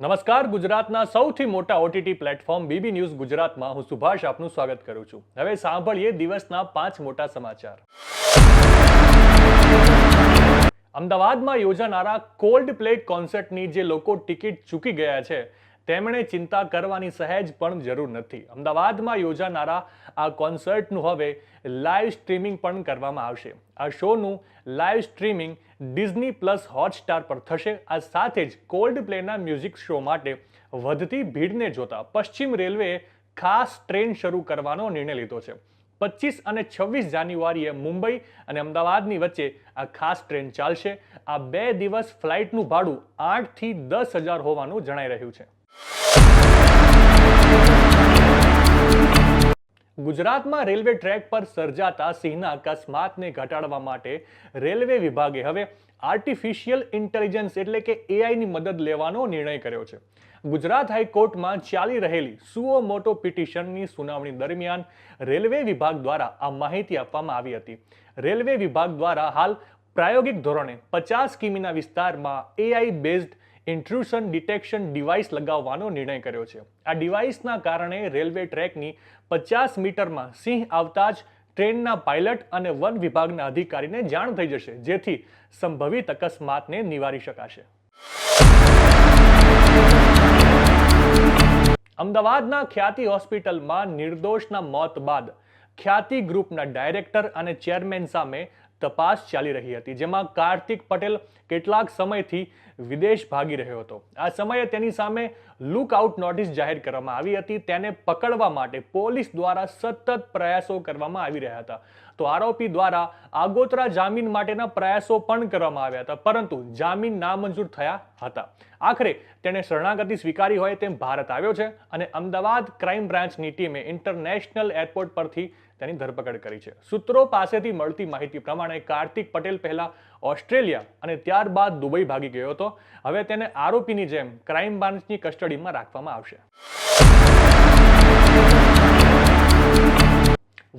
નમસ્કાર, ગુજરાતના સૌથી મોટા ઓટીટી પ્લેટફોર્મ બીબી ન્યૂઝ ગુજરાતમાં. હું સુભાષ, આપનું સ્વાગત કરું છું. હવે સાંભળીએ દિવસના પાંચ મોટા સમાચાર. અમદાવાદમાં યોજાનારા કોલ્ડ પ્લે કોન્સર્ટની જે લોકો ટિકિટ ચૂકી ગયા છે તેમણે ચિંતા કરવાની સહેજ પણ જરૂર નથી. અમદાવાદમાં યોજાનારા આ કોન્સર્ટનું હવે લાઈવ સ્ટ્રીમિંગ પણ કરવામાં આવશે. આ શોનું live streaming Disney plus Hotstar પર થશે. આ સાથે જ કોલ્ડ પ્લેના મ્યુઝિક શો માટે વધતી ભીડને જોતા પશ્ચિમ રેલવેએ ખાસ ટ્રેન શરૂ કરવાનો નિર્ણય લીધો છે. પચીસ અને છવ્વીસ જાન્યુઆરીએ મુંબઈ અને અમદાવાદની વચ્ચે આ ખાસ ટ્રેન ચાલશે. આ બે દિવસ ફ્લાઇટનું ભાડું આઠથી દસ હજાર હોવાનું જણાઈ રહ્યું છે. ગુજરાતમાં રેલવે ટ્રેક પર સર્જાતા સિંહના અકસ્માતને ઘટાડવા માટે રેલવે વિભાગે હવે આર્ટિફિશિયલ ઇન્ટેલિજન્સ એટલે કે એઆઈની મદદ લેવાનો નિર્ણય કર્યો છે. ગુજરાત હાઈકોર્ટમાં ચાલી રહેલી સુઓ મોટો પિટિશનની સુનાવણી દરમિયાન રેલવે વિભાગ દ્વારા આ માહિતી આપવામાં આવી હતી. રેલવે વિભાગ દ્વારા હાલ પ્રાયોગિક ધોરણે પચાસ કિમીના વિસ્તારમાં AI based intrusion detection device લગાવવાનો નિર્ણય કર્યો છે. આ ડિવાઇસના કારણે રેલવે ટ્રેકની પચાસ મીટરમાં સિંહ આવતા જ ટ્રેનના પાયલટ અને વન વિભાગના અધિકારીને જાણ થઈ જશે, જેથી સંભવિત અકસ્માતને નિવારી શકાશે. અમદાવાદના ખ્યાતિ હોસ્પિટલમાં નિર્દોષના મોત બાદ ખ્યાતિ ગ્રુપના ડાયરેક્ટર અને ચેરમેન સામે તપાસ ચાલી રહી હતી, જેમાં કાર્તિક પટેલ કેટલાક સમયથી વિદેશ ભાગી રહ્યો હતો. આ સમયે તેની સામે લુક આઉટ નોટિસ જાહેર કરવામાં આવી હતી. તેને પકડવા માટે પોલીસ દ્વારા સતત પ્રયાસો કરવામાં આવી રહ્યા હતા. તો આરોપી દ્વારા આગોતરા જામીન માટેના પ્રયાસો પણ કરવામાં આવ્યા હતા, પરંતુ જામીન નામંજૂર થયા હતા. આખરે તેણે શરણાગતિ સ્વીકારી હોય તેમ ભારત આવ્યો છે અને અમદાવાદ ક્રાઇમ બ્રાન્ચની ટીમે ઇન્ટરનેશનલ એરપોર્ટ પરથી તેની ધરપકડ કરી છે. સૂત્રો પાસેથી મળતી માહિતી પ્રમાણે કાર્તિક પટેલ પહેલા ઓસ્ટ્રેલિયા અને ત્યારબાદ દુબઈ ભાગી ગયો હતો. હવે તેને આરોપીની જેમ ક્રાઇમ બ્રાન્ચની કસ્ટડીમાં રાખવામાં આવશે.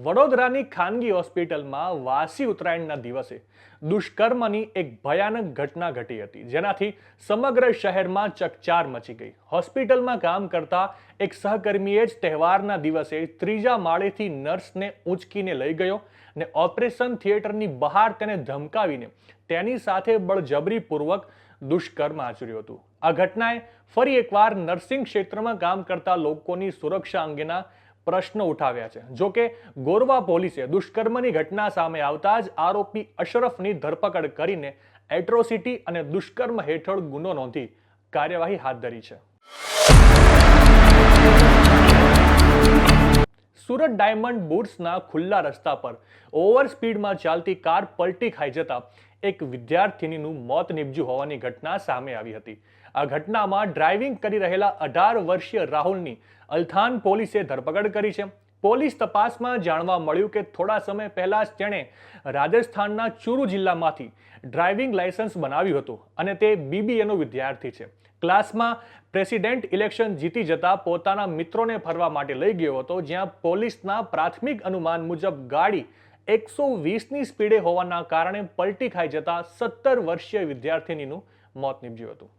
વડોદરાની ખાનગી હોસ્પિટલમાં વાસી ઉત્તરાયણના દિવસે દુષ્કર્મની એક ભયાનક ઘટના ઘટી હતી, જેનાથી સમગ્ર શહેરમાં ચકચાર મચી ગઈ. હોસ્પિટલમાં કામ કરતા એક સહકર્મીએ જ તહેવારના દિવસે ત્રીજા માળેથી નર્સને ઊંચકીને લઈ ગયો ને ઓપરેશન થિયેટરની બહાર તેને ધમકાવીને તેની સાથે બળજબરીપૂર્વક દુષ્કર્મ આચર્યું હતું. આ ઘટનાએ ફરી એકવાર નર્સિંગ ક્ષેત્રમાં કામ કરતા લોકોની સુરક્ષા અંગેના પ્રશ્નો ઉઠાવ્યા છે. જો કે, ગોરવા પોલીસે દુષ્કર્મની ઘટના સામે આવતા જ આરોપી અશરફની ધરપકડ કરીને એટ્રોસિટી અને દુષ્કર્મ હેઠળ ગુનો નોંધી કાર્યવાહી હાથ ધરી છે. સુરત ડાયમંડ બુટ્સના ખુલ્લા રસ્તા પર ઓવર સ્પીડમાં ચાલતી કાર પલટી ખાઈ જતા એક વિદ્યાર્થિનીનું મોત નીપજ્યું હોવાની ઘટના સામે આવી હતી. આ ઘટનામાં ડ્રાઇવિંગ કરી રહેલા અઢાર વર્ષીય રાહુલની અલથાન પોલીસે ધરપકડ કરી છે. પોલીસ તપાસમાં જાણવા મળ્યું કે થોડા સમય પહેલા જ તેણે રાજસ્થાનના ચુરુ જિલ્લામાંથી ડ્રાઇવિંગ લાયસન્સ બનાવ્યું હતું અને તે બીબીએનો વિદ્યાર્થી છે. ક્લાસમાં પ્રેસિડેન્ટ ઇલેક્શન જીતી જતા પોતાના મિત્રોને ફરવા માટે લઈ ગયો હતો, જ્યાં પોલીસના પ્રાથમિક અનુમાન મુજબ ગાડી એકસો વીસની સ્પીડે હોવાના કારણે પલટી ખાઈ જતા સત્તર વર્ષીય વિદ્યાર્થિનીનું મોત નીપજ્યું હતું.